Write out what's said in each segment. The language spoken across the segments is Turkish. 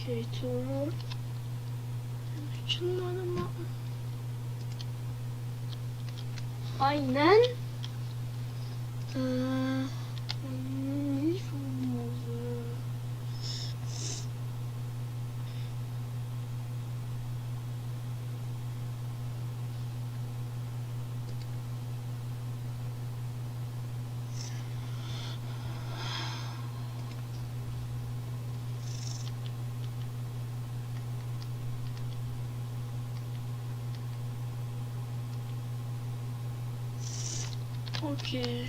Okey tamam. Şunlarıma. Aynen. Ee, Okey.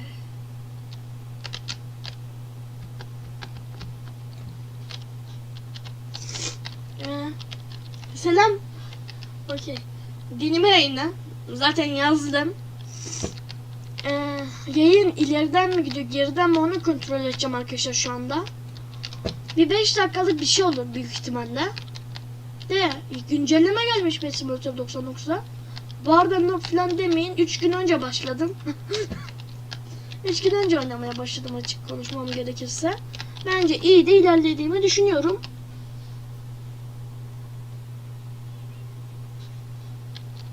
Ee, selam. Okey. Dinimi yayına. Zaten yazdım. Ee, yayın ileriden mi gidiyor geriden mi onu kontrol edeceğim arkadaşlar şu anda. Bir 5 dakikalık bir şey olur büyük ihtimalle. De güncelleme gelmiş Metin 99'da. Bardan yok falan demeyin. 3 gün önce başladım. 3 gün önce oynamaya başladım açık konuşmam gerekirse. Bence iyi de ilerlediğimi düşünüyorum.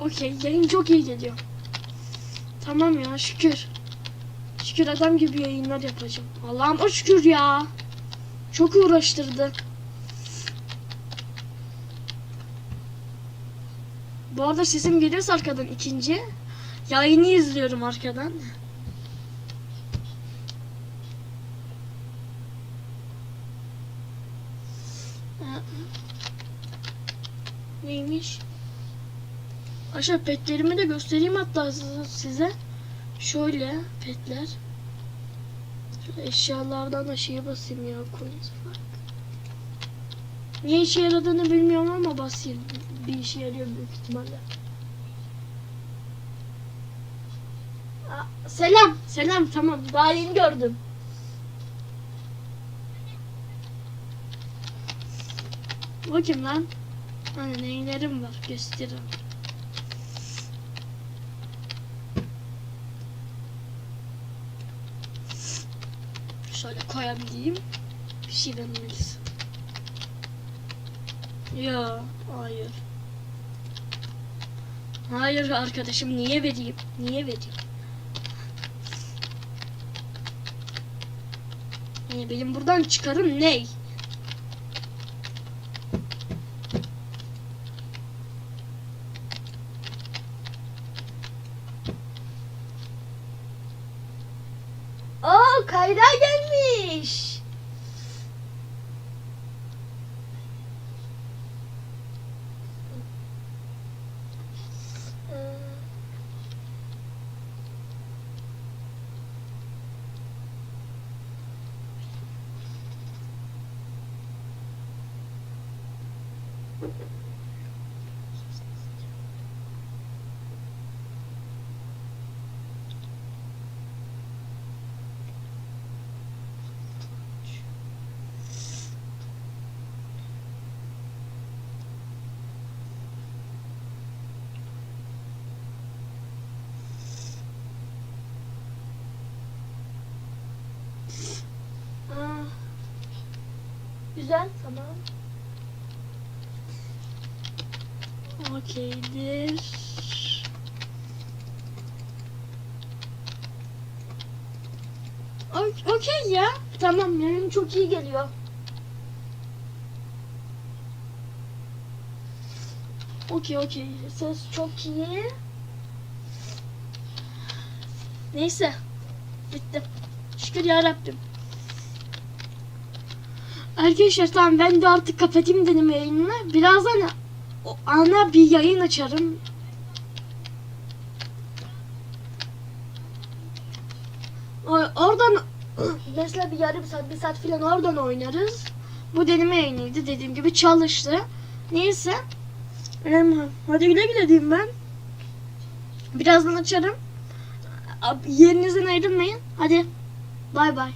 Okey yayın çok iyi geliyor. Tamam ya şükür. Şükür adam gibi yayınlar yapacağım. Allah'ım şükür ya. Çok uğraştırdı. Bu arada sesim geliyorsa arkadan ikinci. Yayını izliyorum arkadan. Neymiş? Aşağı petlerimi de göstereyim hatta size-. Şöyle petler. Şöyle eşyalardan da şeye basayım ya. Niye işe yaradığını bilmiyorum ama basayım. Bir işe yarıyor büyük ihtimalle. Aa, selam. Selam tamam. Daha yeni gördüm. Bakayım lan. Hani neylerim var göstereyim. Şöyle koyabileyim. Bir şey vermelisin. Ya hayır. Hayır arkadaşım niye vereyim? Niye vereyim? Yani benim buradan çıkarım ne? Aa Kayra Okeydir. Okey ya. Tamam yayın çok iyi geliyor. Okey okey. Ses çok iyi. Neyse. Bitti. Şükür ya Rabbim. Arkadaşlar tamam ben de artık kapatayım dedim yayını. Birazdan o ana bir yayın açarım. Oradan mesela bir yarım saat, bir saat falan oradan oynarız. Bu deneme yayınıydı dediğim gibi çalıştı. Neyse. Hadi güle güle diyeyim ben. Birazdan açarım. Yerinizden ayrılmayın. Hadi. Bay bay.